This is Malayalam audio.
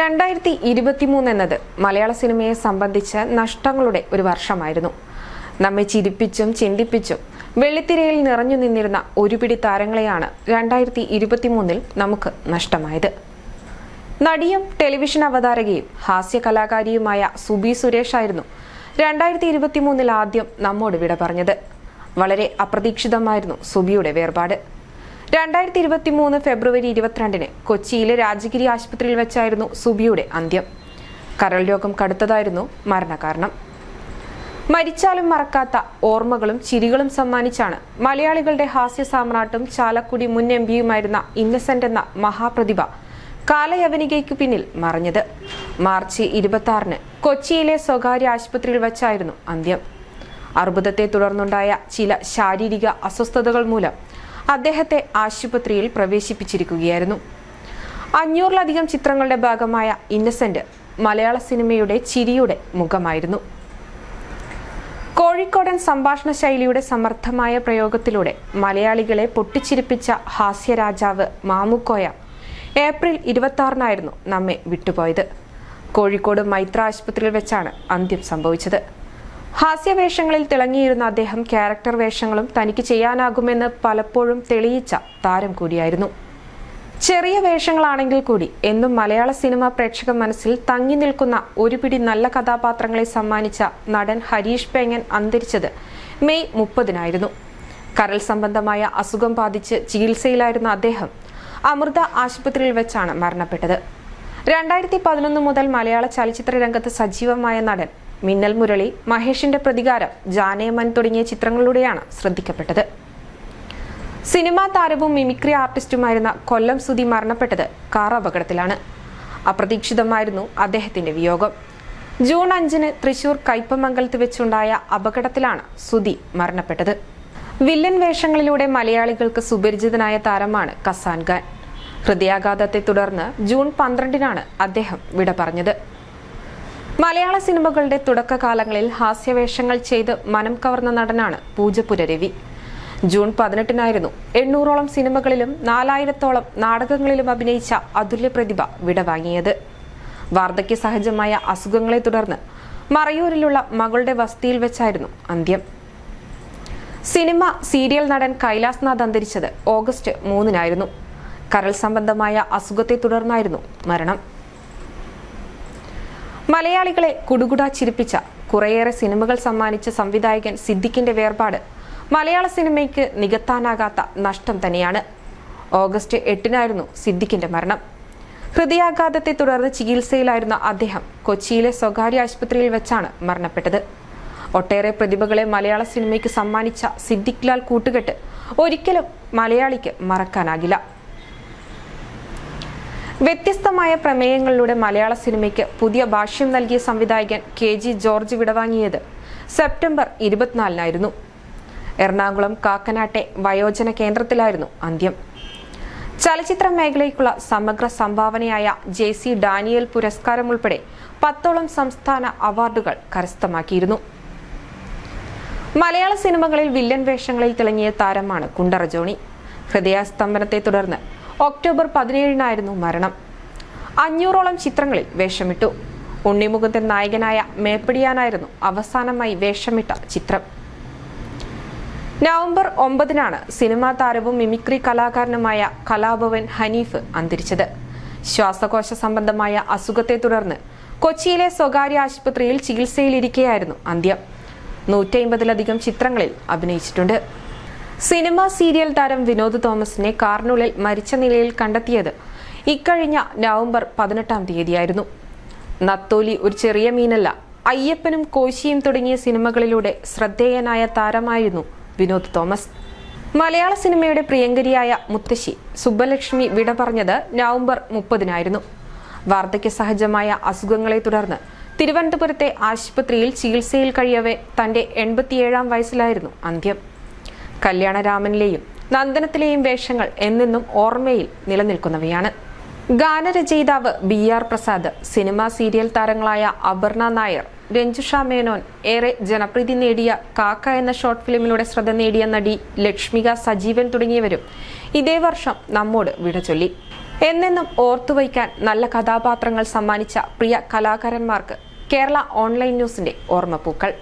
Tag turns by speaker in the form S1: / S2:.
S1: രണ്ടായിരത്തി മൂന്ന് എന്നത് മലയാള സിനിമയെ സംബന്ധിച്ച നഷ്ടങ്ങളുടെ ഒരു വർഷമായിരുന്നു നമ്മെ ചിരിപ്പിച്ചും ചിന്തിപ്പിച്ചും വെള്ളിത്തിരയിൽ നിറഞ്ഞു നിന്നിരുന്ന ഒരുപിടി താരങ്ങളെയാണ് രണ്ടായിരത്തി മൂന്നിൽ നമുക്ക് നഷ്ടമായത് നടിയും ടെലിവിഷൻ അവതാരകയും ഹാസ്യ കലാകാരിയുമായ സുബി സുരേഷ് ആയിരുന്നു രണ്ടായിരത്തി മൂന്നിൽ ആദ്യം നമ്മോട് വിട പറഞ്ഞത് വളരെ അപ്രതീക്ഷിതമായിരുന്നു സുബിയുടെ വേർപാട് രണ്ടായിരത്തി ഇരുപത്തി മൂന്ന് ഫെബ്രുവരി ഇരുപത്തിരണ്ടിന് കൊച്ചിയിലെ രാജഗിരി ആശുപത്രിയിൽ വെച്ചായിരുന്നു സുബിയുടെ അന്ത്യം കരൾ രോഗം കടുത്തതായിരുന്നു മരണകാരണം മരിച്ചാലും മറക്കാത്ത ഓർമ്മകളും ചിരികളും സമ്മാനിച്ചാണ് മലയാളികളുടെ ഹാസ്യ സാമ്രാട്ടും ചാലക്കുടി മുൻ എം പിയുമായിരുന്ന ഇന്നസെന്റ് എന്ന മഹാപ്രതിഭ കാലയവനികയ്ക്ക് പിന്നിൽ മറഞ്ഞത് മാർച്ച് ഇരുപത്തി ആറിന് കൊച്ചിയിലെ സ്വകാര്യ ആശുപത്രിയിൽ വെച്ചായിരുന്നു അന്ത്യം അർബുദത്തെ തുടർന്നുണ്ടായ ചില ശാരീരിക അസ്വസ്ഥതകൾ മൂലം അദ്ദേഹത്തെ ആശുപത്രിയിൽ പ്രവേശിപ്പിച്ചിരിക്കുകയായിരുന്നു അഞ്ഞൂറിലധികം ചിത്രങ്ങളുടെ ഭാഗമായ ഇന്നസെന്റ് മലയാള സിനിമയുടെ ചിരിയുടെ മുഖമായിരുന്നു കോഴിക്കോടൻ സംഭാഷണ ശൈലിയുടെ സമർത്ഥമായ പ്രയോഗത്തിലൂടെ മലയാളികളെ പൊട്ടിച്ചിരിപ്പിച്ച ഹാസ്യരാജാവ് മാമുക്കോയ ഏപ്രിൽ ഇരുപത്തി ആറിനായിരുന്നു നമ്മെ വിട്ടുപോയത് കോഴിക്കോട് മൈത്ര ആശുപത്രിയിൽ വെച്ചാണ് അന്ത്യം സംഭവിച്ചത് ഹാസ്യവേഷങ്ങളിൽ തിളങ്ങിയിരുന്ന അദ്ദേഹം ക്യാരക്ടർ വേഷങ്ങളും തനിക്ക് ചെയ്യാനാകുമെന്ന് പലപ്പോഴും തെളിയിച്ച താരം കൂടിയായിരുന്നു ചെറിയ വേഷങ്ങളാണെങ്കിൽ കൂടി എന്നും മലയാള സിനിമ പ്രേക്ഷക മനസ്സിൽ തങ്ങി നിൽക്കുന്ന ഒരു പിടി നല്ല കഥാപാത്രങ്ങളെ സമ്മാനിച്ച നടൻ ഹരീഷ് പേങ്ങൻ അന്തരിച്ചത് മെയ് മുപ്പതിനായിരുന്നു കരൾ സംബന്ധമായ അസുഖം ബാധിച്ച് ചികിത്സയിലായിരുന്ന അദ്ദേഹം അമൃത ആശുപത്രിയിൽ വെച്ചാണ് മരണപ്പെട്ടത് രണ്ടായിരത്തി പതിനൊന്ന് മുതൽ മലയാള ചലച്ചിത്ര രംഗത്ത് സജീവമായ നടൻ മിന്നൽ മുരളി മഹേഷിന്റെ പ്രതികാരം ജാനേമൻ തുടങ്ങിയ ചിത്രങ്ങളിലൂടെയാണ് ശ്രദ്ധിക്കപ്പെട്ടത് സിനിമാ താരവും മിമിക്രി ആർട്ടിസ്റ്റുമായിരുന്ന കൊല്ലം സുതി മരണപ്പെട്ടത് കാർ അപകടത്തിലാണ് അപ്രതീക്ഷിതമായിരുന്നു അദ്ദേഹത്തിന്റെ വിയോഗം ജൂൺ അഞ്ചിന് തൃശൂർ കയ്പമംഗലത്ത് വെച്ചുണ്ടായ അപകടത്തിലാണ് സുതി മരണപ്പെട്ടത് വില്ലൻ വേഷങ്ങളിലൂടെ മലയാളികൾക്ക് സുപരിചിതനായ താരമാണ് കസാൻഖാൻ ഹൃദയാഘാതത്തെ തുടർന്ന് ജൂൺ പന്ത്രണ്ടിനാണ് അദ്ദേഹം വിട പറഞ്ഞത് മലയാള സിനിമകളുടെ തുടക്കകാലങ്ങളിൽ ഹാസ്യവേഷങ്ങൾ ചെയ്ത് മനം കവർന്ന നടനാണ് പൂജപ്പുര രവി ജൂൺ പതിനെട്ടിനായിരുന്നു എണ്ണൂറോളം സിനിമകളിലും നാലായിരത്തോളം നാടകങ്ങളിലും അഭിനയിച്ച അതുല്യ പ്രതിഭ വിടവാങ്ങിയത് വാർദ്ധക്യ സഹജമായ അസുഖങ്ങളെ തുടർന്ന് മറയൂരിലുള്ള മകളുടെ വസതിയിൽ വെച്ചായിരുന്നു അന്ത്യം സിനിമ സീരിയൽ നടൻ കൈലാസ്നാഥ് അന്തരിച്ചത് ഓഗസ്റ്റ് മൂന്നിനായിരുന്നു കരൾ സംബന്ധമായ അസുഖത്തെ തുടർന്നായിരുന്നു മരണം മലയാളികളെ കുടുകുടാ ചിരിപ്പിച്ച കുറേയേറെ സിനിമകൾ സമ്മാനിച്ച സംവിധായകൻ സിദ്ദിഖിന്റെ വേർപാട് മലയാള സിനിമയ്ക്ക് നികത്താനാകാത്ത നഷ്ടം തന്നെയാണ് ഓഗസ്റ്റ് എട്ടിനായിരുന്നു സിദ്ദിഖിന്റെ മരണം ഹൃദയാഘാതത്തെ തുടർന്ന് ചികിത്സയിലായിരുന്ന അദ്ദേഹം കൊച്ചിയിലെ സ്വകാര്യ ആശുപത്രിയിൽ വെച്ചാണ് മരണപ്പെട്ടത് ഒട്ടേറെ പ്രതിഭകളെ മലയാള സിനിമയ്ക്ക് സമ്മാനിച്ച സിദ്ദിഖ് ലാൽ കൂട്ടുകെട്ട് ഒരിക്കലും മലയാളിക്ക് മറക്കാനാകില്ല വ്യത്യസ്തമായ പ്രമേയങ്ങളിലൂടെ മലയാള സിനിമയ്ക്ക് പുതിയ ഭാഷ്യം നൽകിയ സംവിധായകൻ കെ ജി ജോർജ് വിടവാങ്ങിയത് സെപ്റ്റംബർ ഇരുപത്തിനാലിനായിരുന്നു എറണാകുളം കാക്കനാട്ടെ വയോജന കേന്ദ്രത്തിലായിരുന്നു അന്ത്യം ചലച്ചിത്ര മേഖലയ്ക്കുള്ള സമഗ്ര സംഭാവനയായ ജെ സി ഡാനിയൽ പുരസ്കാരം ഉൾപ്പെടെ പത്തോളം സംസ്ഥാന അവാർഡുകൾ കരസ്ഥമാക്കിയിരുന്നു മലയാള സിനിമകളിൽ വില്ലൻ വേഷങ്ങളിൽ തിളങ്ങിയ താരമാണ് കുണ്ടറ ജോണി ഹൃദയാസ്തംഭനത്തെ തുടർന്ന് ഒക്ടോബർ പതിനേഴിനായിരുന്നു മരണം അഞ്ഞൂറോളം ചിത്രങ്ങളിൽ വേഷമിട്ടു ഉണ്ണിമുഖത്തെ നായകനായ മേപ്പടിയാനായിരുന്നു അവസാനമായി വേഷമിട്ട ചിത്രം നവംബർ ഒമ്പതിനാണ് സിനിമാ താരവും മിമിക്രി കലാകാരനുമായ കലാഭവൻ ഹനീഫ് അന്തരിച്ചത് ശ്വാസകോശ സംബന്ധമായ അസുഖത്തെ തുടർന്ന് കൊച്ചിയിലെ സ്വകാര്യ ആശുപത്രിയിൽ ചികിത്സയിലിരിക്കെയായിരുന്നു അന്ത്യം നൂറ്റി അമ്പതിലധികം ചിത്രങ്ങളിൽ അഭിനയിച്ചിട്ടുണ്ട് സിനിമ സീരിയൽ താരം വിനോദ് തോമസിനെ കാറിനുള്ളിൽ മരിച്ച നിലയിൽ കണ്ടെത്തിയത് ഇക്കഴിഞ്ഞ നവംബർ പതിനെട്ടാം തീയതിയായിരുന്നു നത്തോലി ഒരു ചെറിയ മീനല്ല അയ്യപ്പനും കോശിയും തുടങ്ങിയ സിനിമകളിലൂടെ ശ്രദ്ധേയനായ താരമായിരുന്നു വിനോദ് തോമസ് മലയാള സിനിമയുടെ പ്രിയങ്കരിയായ മുത്തശ്ശി സുബ്ബലക്ഷ്മി വിട പറഞ്ഞത് നവംബർ മുപ്പതിനായിരുന്നു വാർദ്ധക്യ സഹജമായ അസുഖങ്ങളെ തുടർന്ന് തിരുവനന്തപുരത്തെ ആശുപത്രിയിൽ ചികിത്സയിൽ കഴിയവേ തന്റെ എൺപത്തിയേഴാം വയസ്സിലായിരുന്നു അന്ത്യം കല്യാണരാമനിലെയും നന്ദനത്തിലെയും വേഷങ്ങൾ എന്നെന്നും ഓർമ്മയിൽ നിലനിൽക്കുന്നവയാണ് ഗാനരചയിതാവ് B R Prasad cinema serial താരങ്ങളായ അപർണ നായർ രഞ്ജുഷ മേനോൻ ഏറെ ജനപ്രീതി നേടിയ കാക്ക എന്ന ഷോർട്ട് ഫിലിമിലൂടെ ശ്രദ്ധ നേടിയ നടി ലക്ഷ്മിക സജീവൻ തുടങ്ങിയവരും ഇതേ വർഷം നമ്മോട് വിട ചൊല്ലി എന്നെന്നും ഓർത്തുവയ്ക്കാൻ നല്ല കഥാപാത്രങ്ങൾ സമ്മാനിച്ച പ്രിയ കലാകാരന്മാർക്ക് കേരള ഓൺലൈൻ ന്യൂസിന്റെ ഓർമ്മപ്പൂക്കൾ